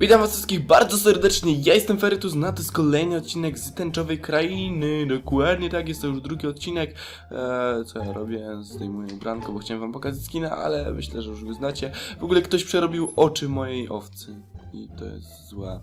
Witam was wszystkich bardzo serdecznie, ja jestem Ferytus, na to jest kolejny odcinek z Tęczowej Krainy, dokładnie tak, jest to już drugi odcinek, eee, co ja robię, zdejmuję ubranko, bo chciałem wam pokazać skina, ale myślę, że już go znacie, w ogóle ktoś przerobił oczy mojej owcy i to jest złe.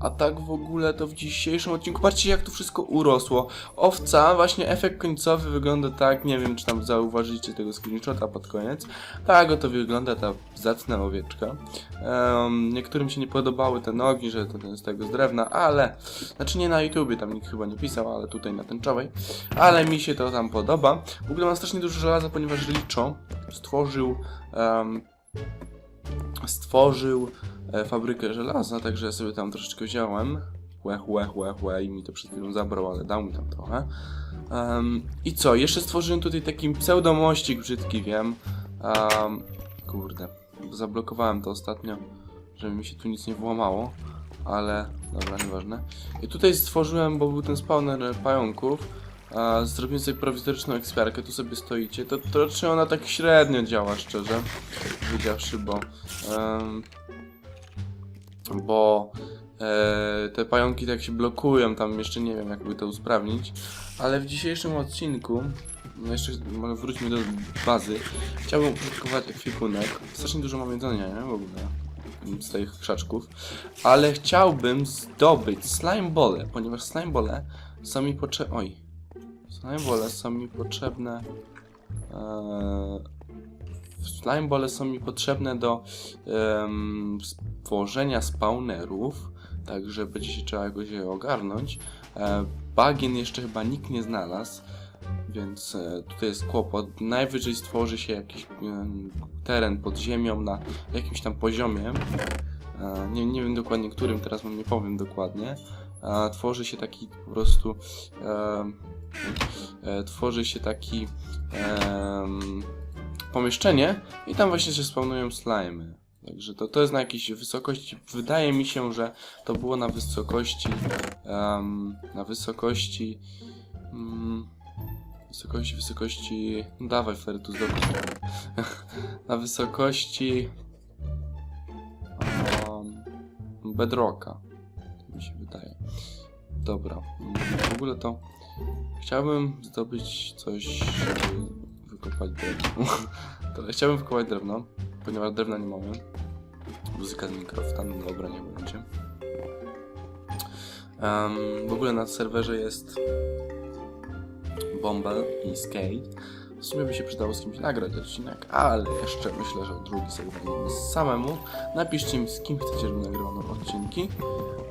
A tak w ogóle to w dzisiejszym odcinku, patrzcie jak to wszystko urosło. Owca, właśnie efekt końcowy wygląda tak, nie wiem czy tam zauważycie tego screenshota pod koniec. Tak oto wygląda ta zacna owieczka. Em, niektórym się nie podobały te nogi, że to jest tego z drewna, ale... Znaczy nie na YouTubie, tam nikt chyba nie pisał, ale tutaj na tęczowej. Ale mi się to tam podoba. W ogóle mam strasznie dużo żelaza, ponieważ Licho stworzył... em, stworzył e, fabrykę żelaza, także sobie tam troszeczkę wziąłem. Łe, łe, łe, i mi to przed chwilą zabrał, ale dał mi tam trochę. Em, I co, jeszcze stworzyłem tutaj taki pseudomościk brzydki, wiem. Um, kurde, zablokowałem to ostatnio, żeby mi się tu nic nie włamało, ale dobra, nieważne. I tutaj stworzyłem, bo był ten spawner pająków, a zrobiłem sobie prowizoryczną ekspiarkę, tu sobie stoicie, to, to ona tak średnio działa, szczerze, powiedziawszy, bo... em, bo e, te pająki tak się blokują, tam jeszcze nie wiem jakby to usprawnić, ale w dzisiejszym odcinku, no jeszcze wróćmy do bazy, chciałbym użytkować ekwipunek, strasznie dużo mam jedzenia, nie? W ogóle z tych krzaczków, ale chciałbym zdobyć slime bole, ponieważ slime bole są mi potrzebne, oj, slime bole są mi potrzebne, eee, slime bole są mi potrzebne do em, stworzenia spawnerów, także będzie się trzeba jakoś je ogarnąć. E, bagien jeszcze chyba nikt nie znalazł, więc e, tutaj jest kłopot. Najwyżej stworzy się jakiś em, teren pod ziemią na jakimś tam poziomie. E, nie, nie wiem dokładnie którym, teraz wam nie powiem dokładnie. E, tworzy się taki po prostu. E, e, tworzy się taki. em, pomieszczenie i tam właśnie się spawnują slimy. Także to, to jest na jakiejś wysokości. Wydaje mi się, że to było na wysokości. em, na wysokości. Mm, wysokości, wysokości. No dawaj, Fertus, dokąd? na wysokości. Um, bedrocka. Mi się wydaje. Dobra. mm, W ogóle to. Chciałbym zdobyć coś, wykopać drewno. chciałbym wykopać drewno, ponieważ drewna nie mamy. Muzyka z Minecrafta, no dobra, nie będzie. Em, w ogóle na serwerze jest Bombel i Skate. W sumie by się przydało z kimś nagrać odcinek, ale jeszcze myślę, że drugi sobie nagramy samemu. Napiszcie mi z kim chcecie, żeby nagrywano odcinki.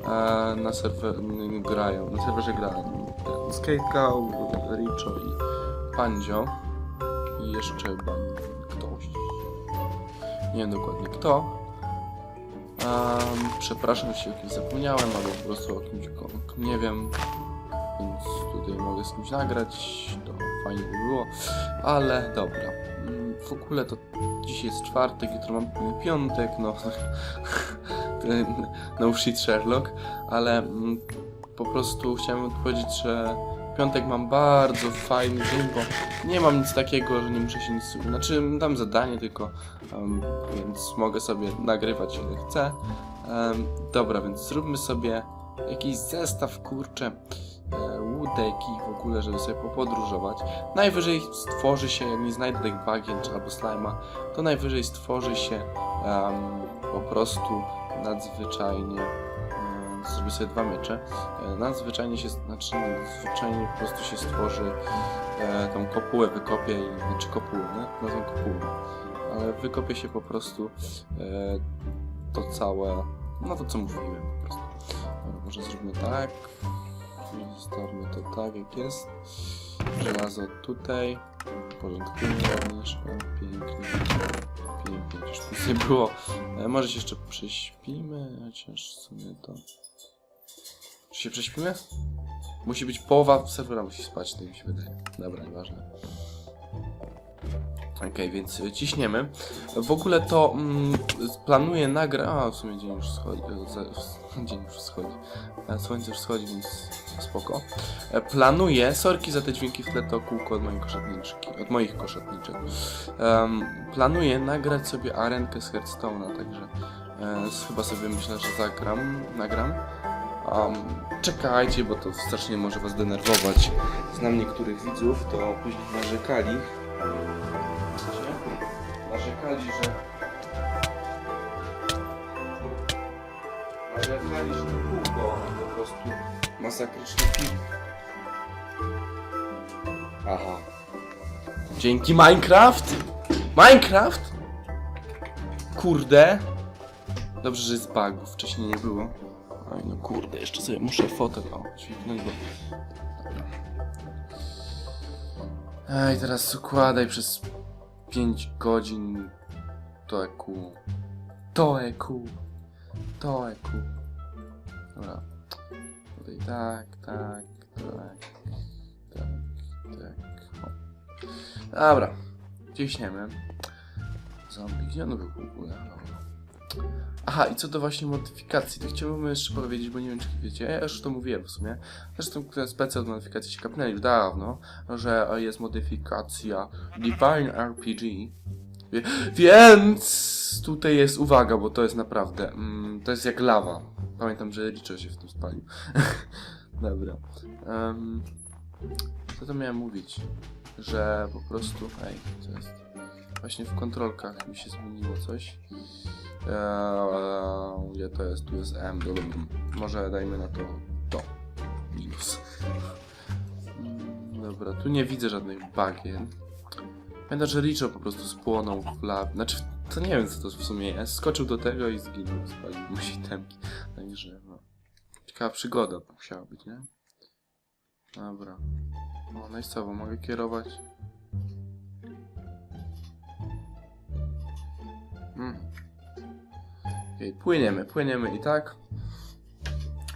E, na serwer grają, na serwerze grają Skate Cow, Richo i Pandzio. I jeszcze chyba ktoś. Nie wiem dokładnie kto. Um, przepraszam, jeśli o kimś zapomniałem, albo po prostu o kimś nie wiem. Więc tutaj mogę z kimś nagrać, to fajnie by było. Ale dobra. Mm, W ogóle to dzisiaj jest czwartek, jutro mam piątek, no. No shit Sherlock, ale mm, po prostu chciałem powiedzieć, że piątek mam bardzo fajny dzień, bo nie mam nic takiego, że nie muszę się nic... Znaczy, dam zadanie tylko, em, więc mogę sobie nagrywać ile chcę. Em, dobra, więc zróbmy sobie jakiś zestaw, kurczę, e, łódek i w ogóle, żeby sobie popodróżować. Najwyżej stworzy się, jak nie znajdę tych bagien czy albo slajma, to najwyżej stworzy się em, po prostu nadzwyczajnie zrobię sobie dwa miecze. E, Nadzwyczajnie się, znaczy nadzwyczajnie po prostu się stworzy e, tą kopułę, wykopię i, znaczy kopułę, nie? nazwę kopułę. Ale wykopię się po prostu e, to całe, no to co mówiłem po prostu. Dobra, może zróbmy tak. Zostawmy to tak jak jest. Żelazo tutaj. Porządkujmy ładnieszkę. Pięknie. Pięknie, już nic nie było. E, może się jeszcze prześpimy, chociaż w sumie to... Czy się prześpimy? Musi być połowa serwera musi spać, tak mi się wydaje. Dobra, nieważne. Okej, więc y, ciśniemy. W ogóle to mm, planuję nagrać. A, w sumie dzień już schodzi. e, Dzień już wschodzi. E, Słońce już wschodzi, więc spoko. E, Planuję, sorki za te dźwięki w tle, to kółko od koszatniczki, od moich koszatniczek. Em, planuję nagrać sobie arenkę z Hearthstone'a, także E, chyba sobie myślę, że zagram, nagram. Um, czekajcie, bo to strasznie może was denerwować. Znam niektórych widzów, to później narzekali. Narzekali, że... Narzekali, że to kółko po prostu masakryczny film. Aha. Dzięki Minecraft? Minecraft? Kurde. Dobrze, że jest bugów, wcześniej nie było. Oj, no kurde, jeszcze sobie muszę fotel, o, dźwignąć. Dobra. Ej, teraz układaj przez 5 godzin to EQ. To EQ. To EQ. Dobra. Tutaj tak, tak, tak, tak, tak. O. Dobra. Ciśniemy. Zombie, gdzie on był w ogóle? Dobra. Aha, i co do właśnie modyfikacji, to chciałbym jeszcze powiedzieć, bo nie wiem czy wiecie, ja już to mówiłem w sumie. Zresztą ten specjal od modyfikacji się kapnęli już dawno, że jest modyfikacja Divine RPG. Więc tutaj jest uwaga, bo to jest naprawdę, mm, to jest jak lawa. Pamiętam, że Richo się w tym spalił. Dobra. Um, co to miałem mówić? Że po prostu, ej, co jest? Właśnie w kontrolkach mi się zmieniło coś. Eee, gdzie to jest? Tu jest M. Może dajmy na to to. Minus. Mm, Dobra, tu nie widzę żadnych bagien. Pamiętam, że Richo po prostu spłonął w lab. Znaczy, to nie wiem co to w sumie jest. Skoczył do tego i zginął, spalił mu się temki. Także, no. Ciekawa przygoda musiała być, nie? Dobra. No, no i co, bo mogę kierować? Mm. Płyniemy, płyniemy i tak.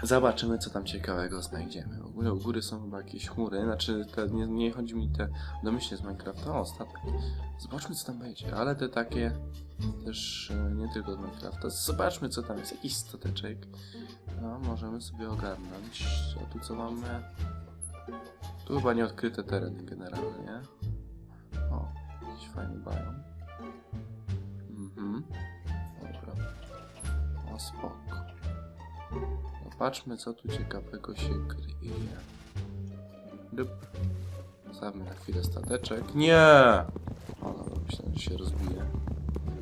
Zobaczymy, co tam ciekawego znajdziemy. W ogóle u góry są chyba jakieś chmury, znaczy te, nie, nie chodzi mi te domyślnie z Minecrafta, o statek. Zobaczmy, co tam będzie, ale te takie też e, nie tylko z Minecrafta. Zobaczmy, co tam jest, jakiś stateczek. No, możemy sobie ogarnąć. A tu co mamy? Tu chyba nieodkryte tereny generalnie. O, jakiś fajny biom. O, spoko. Zobaczmy, co tu ciekawego się kryje. Dup. Zostawmy na chwilę stateczek. Nie! O, dobra, myślałem, że się rozbije.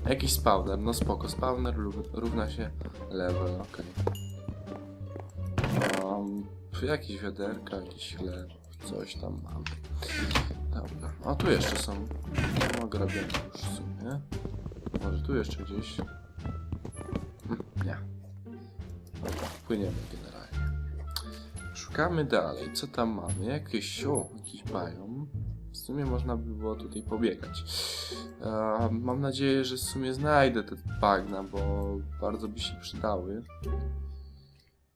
Jakiś spawner, no spoko. Spawner ró- równa się level, okej. Um, jakieś wiaderka, jakiś chleb, coś tam mam. Dobra, a tu jeszcze są. No, grabiemy już w sumie. Może tu jeszcze gdzieś. Dobra, płyniemy generalnie. Szukamy dalej. Co tam mamy? Jakieś, o, jakiś biom. W sumie można by było tutaj pobiegać. E, mam nadzieję, że w sumie znajdę te bagna, bo bardzo by się przydały.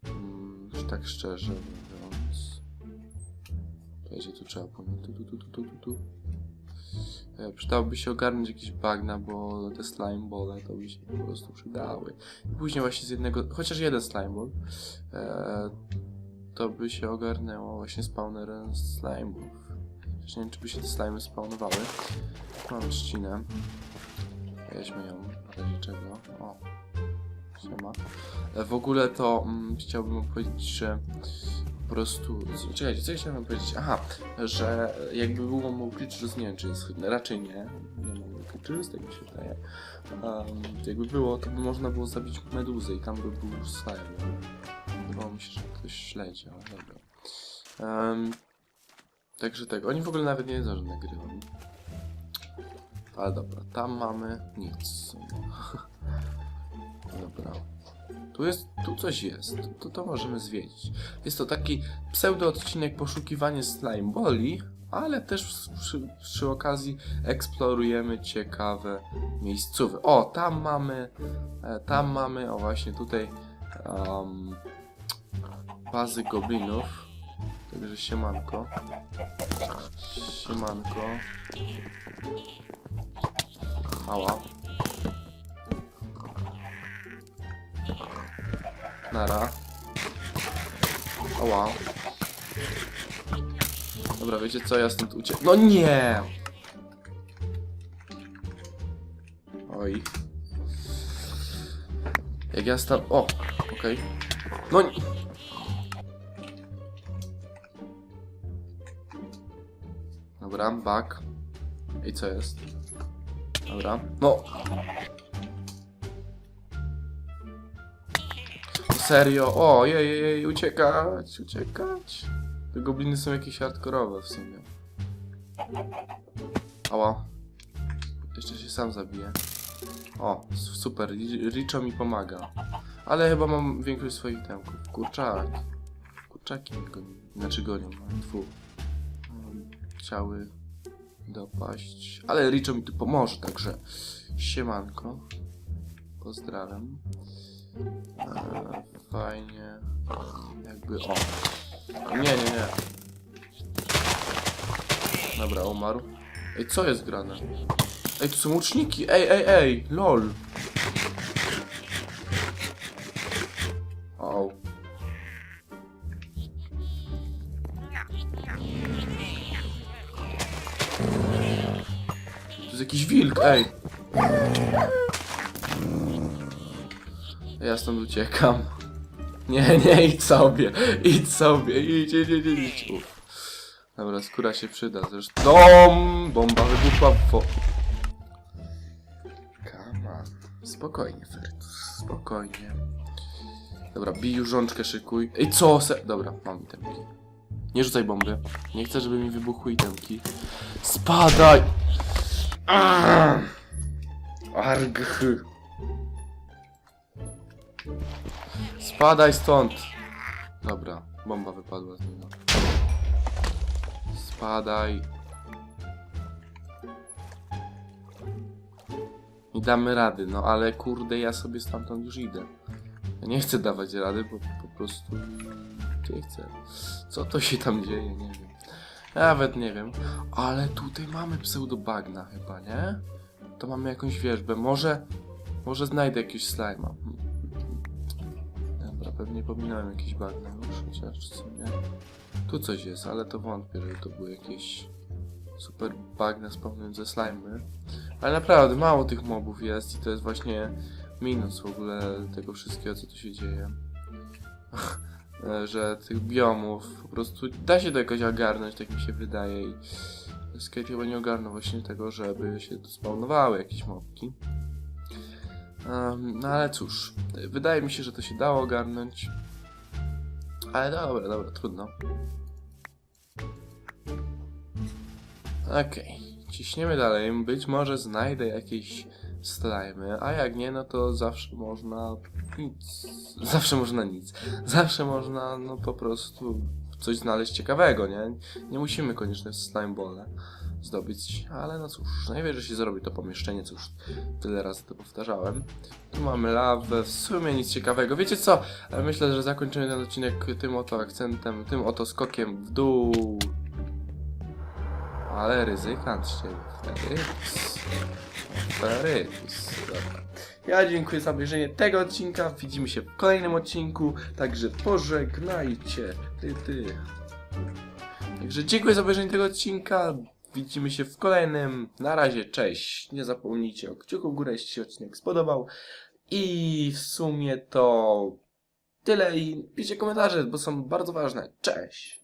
Mm, już tak szczerze mówiąc. Czekajcie, tu trzeba pomóc. Tu, tu, tu, tu, tu, tu, przydałoby się ogarnąć jakieś bagna, bo te slime bole to by się po prostu przydały. I później właśnie z jednego, chociaż jeden slime ball, e, to by się ogarnęło właśnie spawnerem slime'ów. Chociaż nie wiem, czy by się te slimy spawnowały. Mam trzcinę. Weźmy ją, w razie czego. O, siema. E, W ogóle to mm, chciałbym powiedzieć, że prostu. Czekajcie, co ja chciałem powiedzieć? Aha, że jakby było mu glitches, nie wiem czy jest raczej nie. Nie ma glitches, tak mi się wydaje. Um, jakby było, to by można było zabić meduzę i tam by był slime. Wydawało mi się, że ktoś śledzi, ale dobra. Um, także tak, oni w ogóle nawet nie wiedzą, że nagrywam. Ale dobra, tam mamy nic. Dobra. Tu jest, tu coś jest. To, to możemy zwiedzić. Jest to taki pseudo odcinek poszukiwanie slime boli, ale też przy, przy okazji eksplorujemy ciekawe miejscówy. O, tam mamy, e, tam mamy, o właśnie tutaj um, bazy goblinów. Także siemanko. Siemanko. Ała. Nara. Ała. Dobra, wiecie co, ja stąd uciekł. No nie! Oj. Jak ja stam... O! Okej. No nie... Dobra, back. I co jest? Dobra. No! Serio? O, jej, jej, uciekać, uciekać. Te gobliny są jakieś hardkorowe w sumie. Ała. Jeszcze się sam zabiję. O, super, Ri- Richo mi pomaga. Ale chyba mam większość swoich temków. Kurczak. Kurczaki mnie gonią. Znaczy gonią, no, tfu. Um, Chciały dopaść. Ale Richo mi tu pomoże, także siemanko. Pozdrawiam. Fajnie. Jakby o. Nie, nie, nie. Dobra, umarł. Ej, co jest grane? Ej, tu są łuczniki! Ej, ej, ej! LOL! O. Tu jest jakiś wilk, ej! Ja stąd uciekam. Nie, nie, idź sobie, idź sobie, idź, idź, idź, idź. Uf. Dobra, skóra się przyda zresztą. Dom! Bomba wybuchła w wo... Come on. Spokojnie, Fertus, spokojnie. Dobra, bij już rączkę, szykuj. Ej, co se... Dobra, mam itemki. Nie rzucaj bomby. Nie chcę, żeby mi wybuchły itemki. Spadaj! Ah! Spadaj stąd! Dobra, bomba wypadła z niego. Spadaj. I damy rady, no ale kurde, ja sobie stamtąd już idę. Ja nie chcę dawać rady, bo po prostu nie chcę. Co to się tam dzieje, nie wiem. Nawet nie wiem. Ale tutaj mamy pseudobagna chyba, nie? To mamy jakąś wierzbę. Może, może znajdę jakiegoś slajma. Pewnie pominąłem jakieś bagna już, chociaż w sumie... Tu coś jest, ale to wątpię, że to były jakieś super bagna spełniające slimy. Ale naprawdę mało tych mobów jest i to jest właśnie minus w ogóle tego wszystkiego, co tu się dzieje. Że tych biomów po prostu da się to jakoś ogarnąć, tak mi się wydaje i Skate chyba nie ogarnął właśnie tego, żeby się tu spawnowały jakieś mobki. Em, no ale cóż, wydaje mi się, że to się dało ogarnąć. Ale dobra, dobra, trudno. Okej, ciśniemy dalej. Być może znajdę jakieś slimy, a jak nie, no to zawsze można nic. Zawsze można nic. Zawsze można, no po prostu coś znaleźć ciekawego, nie? Nie musimy koniecznie slime bole zdobyć, ale no cóż, najwyżej się zrobi to pomieszczenie, już tyle razy to powtarzałem. Tu mamy lawę, w sumie nic ciekawego. Wiecie co? E, Myślę, że zakończymy ten odcinek tym oto akcentem, tym oto skokiem w dół. Ale ryzykant się. Ferytus. Dobra. Ja dziękuję za obejrzenie tego odcinka. Widzimy się w kolejnym odcinku. Także pożegnajcie. Ty, ty. Także dziękuję za obejrzenie tego odcinka. Widzimy się w kolejnym. Na razie, cześć. Nie zapomnijcie o kciuku w górę, jeśli się odcinek spodobał. I w sumie to tyle. I piszcie komentarze, bo są bardzo ważne. Cześć.